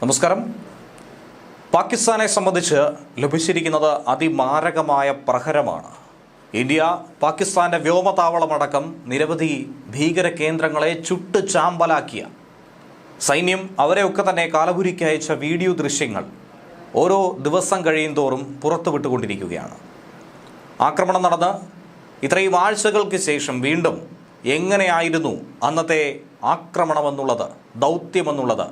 നമസ്കാരം. പാകിസ്ഥാനെ സംബന്ധിച്ച് ലഭിച്ചിരിക്കുന്നത് അതിമാരകമായ പ്രഹരമാണ്. ഇന്ത്യ പാകിസ്ഥാന്റെ വ്യോമതാവളമടക്കം നിരവധി ഭീകര കേന്ദ്രങ്ങളെ ചുട്ട് ചാമ്പലാക്കിയ സൈന്യം അവരെയൊക്കെ തന്നെ കാലപുരിക്ക് അയച്ച വീഡിയോ ദൃശ്യങ്ങൾ ഓരോ ദിവസം കഴിയും തോറും പുറത്തുവിട്ടുകൊണ്ടിരിക്കുകയാണ്. ആക്രമണം നടന്ന് ഇത്രയും ആഴ്ചകൾക്ക് ശേഷം വീണ്ടും എങ്ങനെയായിരുന്നു അന്നത്തെ ആക്രമണമെന്നുള്ളത് ദൗത്യമെന്നുള്ളത്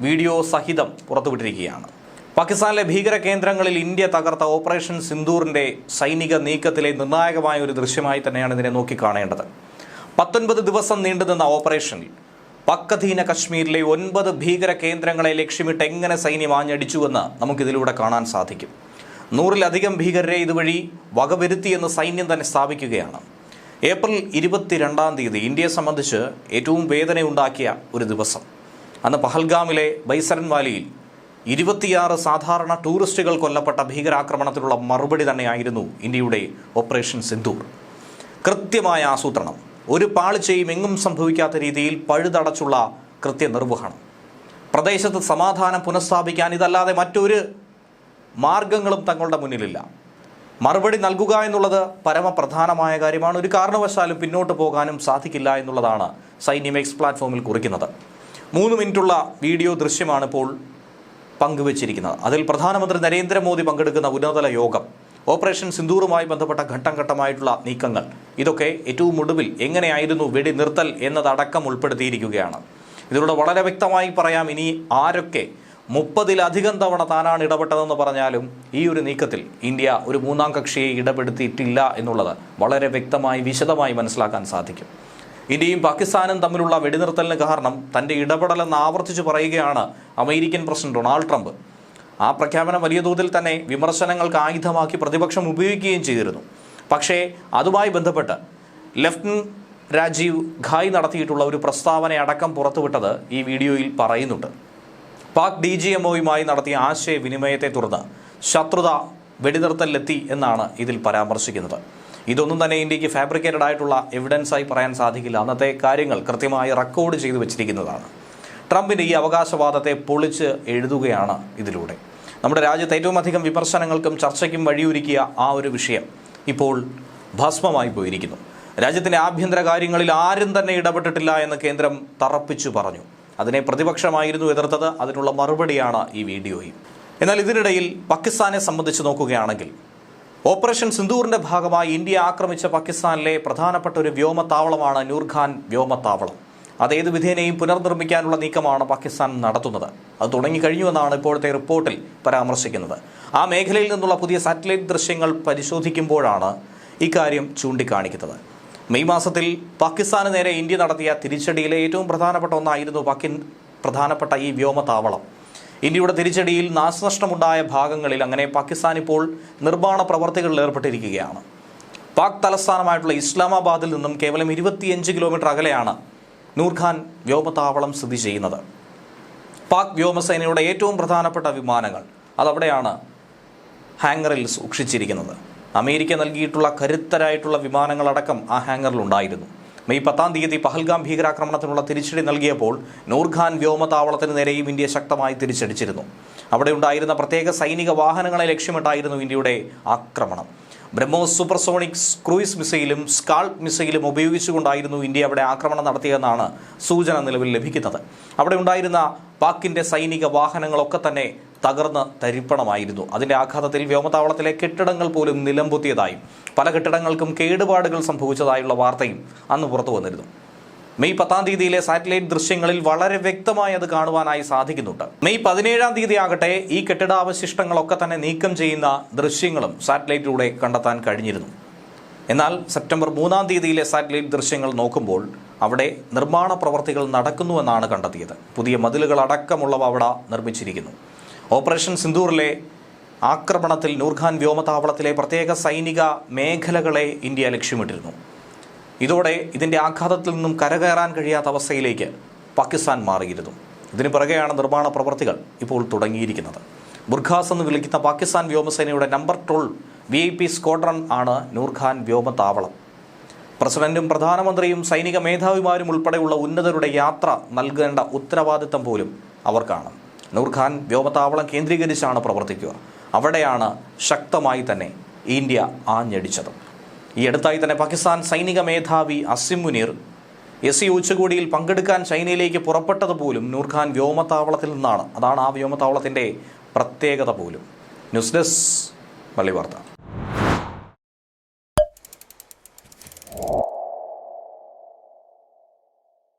വീഡിയോ സഹിതം പുറത്തുവിട്ടിരിക്കുകയാണ്. പാകിസ്ഥാനിലെ ഭീകര കേന്ദ്രങ്ങളിൽ ഇന്ത്യ തകർത്ത ഓപ്പറേഷൻ സിന്ദൂറിന്റെ സൈനിക നീക്കത്തിലെ നിർണായകമായ ഒരു ദൃശ്യമായി തന്നെയാണ് ഇതിനെ നോക്കിക്കാണേണ്ടത്. പത്തൊൻപത് ദിവസം നീണ്ടുനിന്ന ഓപ്പറേഷനിൽ പക്കധീന കശ്മീരിലെ ഒൻപത് ഭീകര കേന്ദ്രങ്ങളെ ലക്ഷ്യമിട്ട് എങ്ങനെ സൈന്യം ആഞ്ഞടിച്ചുവെന്ന് നമുക്കിതിലൂടെ കാണാൻ സാധിക്കും. നൂറിലധികം ഭീകരരെ ഇതുവഴി വകവരുത്തിയെന്ന് സൈന്യം തന്നെ സ്ഥാപിക്കുകയാണ്. ഏപ്രിൽ ഇരുപത്തിരണ്ടാം തീയതി ഇന്ത്യയെ സംബന്ധിച്ച് ഏറ്റവും വേദനയുണ്ടാക്കിയ ഒരു ദിവസം. അന്ന് പഹൽഗാമിലെ ബൈസരൻ വാലിയിൽ ഇരുപത്തിയാറ് സാധാരണ ടൂറിസ്റ്റുകൾ കൊല്ലപ്പെട്ട ഭീകരാക്രമണത്തിനുള്ള മറുപടി തന്നെയായിരുന്നു ഇന്ത്യയുടെ ഓപ്പറേഷൻ സിന്ദൂർ. കൃത്യമായ ആസൂത്രണം ഒരു പാളിച്ചയും എങ്ങും സംഭവിക്കാത്ത രീതിയിൽ പഴുതടച്ചുള്ള കൃത്യനിർവഹണം. പ്രദേശത്ത് സമാധാനം പുനഃസ്ഥാപിക്കാൻ ഇതല്ലാതെ മറ്റൊരു മാർഗങ്ങളും തങ്ങളുടെ മുന്നിലില്ല. മറുപടി നൽകുക എന്നുള്ളത് പരമപ്രധാനമായ കാര്യമാണ്. ഒരു കാരണവശാലും പിന്നോട്ട് പോകാനും സാധിക്കില്ല എന്നുള്ളതാണ് സൈന്യം എക്സ് പ്ലാറ്റ്ഫോമിൽ കുറിക്കുന്നത്. മൂന്ന് മിനിറ്റുള്ള വീഡിയോ ദൃശ്യമാണ് ഇപ്പോൾ പങ്കുവച്ചിരിക്കുന്നത്. അതിൽ പ്രധാനമന്ത്രി നരേന്ദ്രമോദി പങ്കെടുക്കുന്ന ഉന്നതതല യോഗം ഓപ്പറേഷൻ സിന്ദൂറുമായി ബന്ധപ്പെട്ട ഘട്ടം ഘട്ടമായിട്ടുള്ള നീക്കങ്ങൾ ഇതൊക്കെ ഏറ്റവും ഒടുവിൽ എങ്ങനെയായിരുന്നു വെടി നിർത്തൽ എന്നതടക്കം ഉൾപ്പെടുത്തിയിരിക്കുകയാണ്. ഇതിലൂടെ വളരെ വ്യക്തമായി പറയാം ഇനി ആരൊക്കെ മുപ്പതിലധികം തവണ താനാണ് ഇടപെട്ടതെന്ന് പറഞ്ഞാലും ഈ ഒരു നീക്കത്തിൽ ഇന്ത്യ ഒരു മൂന്നാം കക്ഷിയെ ഇടപെടുത്തിയിട്ടില്ല എന്നുള്ളത് വളരെ വ്യക്തമായി വിശദമായി മനസ്സിലാക്കാൻ സാധിക്കും. ഇന്ത്യയും പാകിസ്ഥാനും തമ്മിലുള്ള വെടിനിർത്തലിന് കാരണം തന്റെ ഇടപെടലെന്ന് ആവർത്തിച്ചു പറയുകയാണ് അമേരിക്കൻ പ്രസിഡന്റ് ഡൊണാൾഡ് ട്രംപ്. ആ പ്രഖ്യാപനം വലിയ തോതിൽ തന്നെ വിമർശനങ്ങൾക്ക് ആയുധമാക്കി പ്രതിപക്ഷം ഉപയോഗിക്കുകയും ചെയ്തിരുന്നു. പക്ഷേ അതുമായി ബന്ധപ്പെട്ട് ലെഫ്റ്റനന്റ് രാജീവ് ഖായ് നടത്തിയിട്ടുള്ള ഒരു പ്രസ്താവന അടക്കം പുറത്തുവിട്ടത് ഈ വീഡിയോയിൽ പറയുന്നുണ്ട്. പാക് ഡി ജി എംഒയുമായി നടത്തിയ ആശയവിനിമയത്തെ തുടർന്ന് ശത്രുത വെടിനിർത്തലിലെത്തി എന്നാണ് ഇതിൽ പരാമർശിക്കുന്നത്. ഇതൊന്നും തന്നെ ഇന്ത്യയ്ക്ക് ഫാബ്രിക്കേറ്റഡ് ആയിട്ടുള്ള എവിഡൻസായി പറയാൻ സാധിക്കില്ല. അന്നത്തെ കാര്യങ്ങൾ കൃത്യമായി റെക്കോർഡ് ചെയ്തു വെച്ചിരിക്കുന്നതാണ്. ട്രംപിന്റെ ഈ അവകാശവാദത്തെ പൊളിച്ച് എഴുതുകയാണ് ഇതിലൂടെ. നമ്മുടെ രാജ്യത്ത് ഏറ്റവും അധികം വിമർശനങ്ങൾക്കും ചർച്ചയ്ക്കും വഴിയൊരുക്കിയ ആ ഒരു വിഷയം ഇപ്പോൾ ഭസ്മമായി പോയിരിക്കുന്നു. രാജ്യത്തിന്റെ ആഭ്യന്തര കാര്യങ്ങളിൽ ആരും തന്നെ ഇടപെട്ടിട്ടില്ല എന്ന് കേന്ദ്രം തറപ്പിച്ചു പറഞ്ഞു. അതിനെ പ്രതിപക്ഷമായിരുന്നു എതിർത്തത്. അതിനുള്ള മറുപടിയാണ് ഈ വീഡിയോയും എന്നാൽ ഇതിനിടയിൽ പാകിസ്ഥാനെ സംബന്ധിച്ച് നോക്കുകയാണെങ്കിൽ ഓപ്പറേഷൻ സിന്ദൂറിന്റെ ഭാഗമായി ഇന്ത്യ ആക്രമിച്ച പാകിസ്ഥാനിലെ പ്രധാനപ്പെട്ട ഒരു വ്യോമത്താവളമാണ് നൂർഖാൻ വ്യോമത്താവളം. അത് ഏത് വിധേനയും പുനർനിർമ്മിക്കാനുള്ള നീക്കമാണ് പാകിസ്ഥാൻ നടത്തുന്നത്. അത് തുടങ്ങിക്കഴിഞ്ഞുവെന്നാണ് ഇപ്പോഴത്തെ റിപ്പോർട്ടിൽ പരാമർശിക്കുന്നത്. ആ മേഖലയിൽ നിന്നുള്ള പുതിയ സാറ്റലൈറ്റ് ദൃശ്യങ്ങൾ പരിശോധിക്കുമ്പോഴാണ് ഇക്കാര്യം ചൂണ്ടിക്കാണിക്കുന്നത്. മെയ് മാസത്തിൽ പാകിസ്ഥാന് നേരെ ഇന്ത്യ നടത്തിയ തിരിച്ചടിയിലെ ഏറ്റവും പ്രധാനപ്പെട്ട ഒന്നായിരുന്നു പാകിൻ പ്രധാനപ്പെട്ട ഈ വ്യോമതാവളം ഇന്ത്യയുടെ തിരിച്ചടിയിൽ നാശനഷ്ടമുണ്ടായ ഭാഗങ്ങളിൽ അങ്ങനെ പാകിസ്ഥാൻ ഇപ്പോൾ നിർമ്മാണ പ്രവർത്തികളിൽ ഏർപ്പെട്ടിരിക്കുകയാണ്. പാക് തലസ്ഥാനമായിട്ടുള്ള ഇസ്ലാമാബാദിൽ നിന്നും കേവലം ഇരുപത്തിയഞ്ച് കിലോമീറ്റർ അകലെയാണ് നൂർഖാൻ വ്യോമത്താവളം സ്ഥിതി ചെയ്യുന്നത്. പാക് വ്യോമസേനയുടെ ഏറ്റവും പ്രധാനപ്പെട്ട വിമാനങ്ങൾ അതവിടെയാണ് ഹാങ്ങറിൽ സൂക്ഷിച്ചിരിക്കുന്നത്. അമേരിക്ക നൽകിയിട്ടുള്ള കരുത്തരായിട്ടുള്ള വിമാനങ്ങളടക്കം ആ ഹാങ്ങറിലുണ്ടായിരുന്നു മെയ് പത്താം തീയതി പഹൽഗാം ഭീകരാക്രമണത്തിനുള്ള തിരിച്ചടി നൽകിയപ്പോൾ നൂർഖാൻ വ്യോമതാവളത്തിന് നേരെയും ഇന്ത്യ ശക്തമായി തിരിച്ചടിച്ചിരുന്നു. അവിടെ ഉണ്ടായിരുന്ന പ്രത്യേക സൈനിക വാഹനങ്ങളെ ലക്ഷ്യമിട്ടായിരുന്നു ഇന്ത്യയുടെ ആക്രമണം. ബ്രഹ്മോസ് സൂപ്പർസോണിക് ക്രൂയിസ് മിസൈലും സ്കാൾപ് മിസൈലും ഉപയോഗിച്ചുകൊണ്ടായിരുന്നു ഇന്ത്യ അവിടെ ആക്രമണം നടത്തിയെന്നാണ് സൂചന നിലവിൽ ലഭിക്കുന്നത്. അവിടെ ഉണ്ടായിരുന്ന പാക്കിന്റെ സൈനിക വാഹനങ്ങളൊക്കെ തന്നെ തകർന്ന് തരിപ്പണമായിരുന്നു. അതിന്റെ ആഘാതത്തിൽ വ്യോമതാവളത്തിലെ കെട്ടിടങ്ങൾ പോലും നിലംപൊത്തിയതായും പല കെട്ടിടങ്ങൾക്കും കേടുപാടുകൾ സംഭവിച്ചതായുള്ള വാർത്തയും അന്ന് പുറത്തു വന്നിരുന്നു. മെയ് പത്താം തീയതിയിലെ സാറ്റലൈറ്റ് ദൃശ്യങ്ങളിൽ വളരെ വ്യക്തമായി അത് കാണുവാനായി സാധിക്കുന്നുണ്ട്. മെയ് പതിനേഴാം തീയതി ആകട്ടെ ഈ കെട്ടിടാവശിഷ്ടങ്ങളൊക്കെ തന്നെ നീക്കം ചെയ്യുന്ന ദൃശ്യങ്ങളും സാറ്റലൈറ്റിലൂടെ കണ്ടെത്താൻ കഴിഞ്ഞിരുന്നു. എന്നാൽ സെപ്റ്റംബർ മൂന്നാം തീയതിയിലെ സാറ്റലൈറ്റ് ദൃശ്യങ്ങൾ നോക്കുമ്പോൾ അവിടെ നിർമ്മാണ പ്രവർത്തികൾ നടക്കുന്നുവെന്നാണ് കണ്ടെത്തിയത്. പുതിയ മതിലുകൾ അടക്കമുള്ളവ അവിടെ നിർമ്മിച്ചിരിക്കുന്നു. ഓപ്പറേഷൻ സിന്ദൂറിലെ ആക്രമണത്തിൽ നൂർഖാൻ വ്യോമതാവളത്തിലെ പ്രത്യേക സൈനിക മേഖലകളെ ഇന്ത്യ ലക്ഷ്യമിട്ടിരുന്നു. ഇതോടെ ഇതിന്റെ ആഘാതത്തിൽ നിന്നും കരകയറാൻ കഴിയാത്ത അവസ്ഥയിലേക്ക് പാകിസ്ഥാൻ മാറിയിരുന്നു. ഇതിനു പിറകെയാണ് നിർമ്മാണ പ്രവർത്തികൾ ഇപ്പോൾ തുടങ്ങിയിരിക്കുന്നത്. ബുർഖാസ് എന്ന് വിളിക്കുന്ന പാകിസ്ഥാൻ വ്യോമസേനയുടെ number twelve V I P squadron ആണ് നൂർഖാൻ വ്യോമതാവളം പ്രസിഡന്റും പ്രധാനമന്ത്രിയും സൈനിക മേധാവിമാരും ഉൾപ്പെടെയുള്ള ഉന്നതരുടെ യാത്ര നൽകേണ്ട ഉത്തരവാദിത്തം പോലും അവർക്കാണ്. നൂർഖാൻ വ്യോമത്താവളം കേന്ദ്രീകരിച്ചാണ് പ്രവർത്തിക്കുക. അവിടെയാണ് ശക്തമായി തന്നെ ഇന്ത്യ ആഞ്ഞടിച്ചത്. ഈ അടുത്തായി തന്നെ പാകിസ്ഥാൻ സൈനിക മേധാവി അസിം മുനീർ എസ് സി ഉച്ചകോടിയിൽ പങ്കെടുക്കാൻ ചൈനയിലേക്ക് പുറപ്പെട്ടത് പോലും നൂർഖാൻ വ്യോമത്താവളത്തിൽ നിന്നാണ്. അതാണ് ആ വ്യോമത്താവളത്തിന്റെ പ്രത്യേകത പോലും. ന്യൂസ് ഡെസ്ക് പള്ളി വാർത്ത.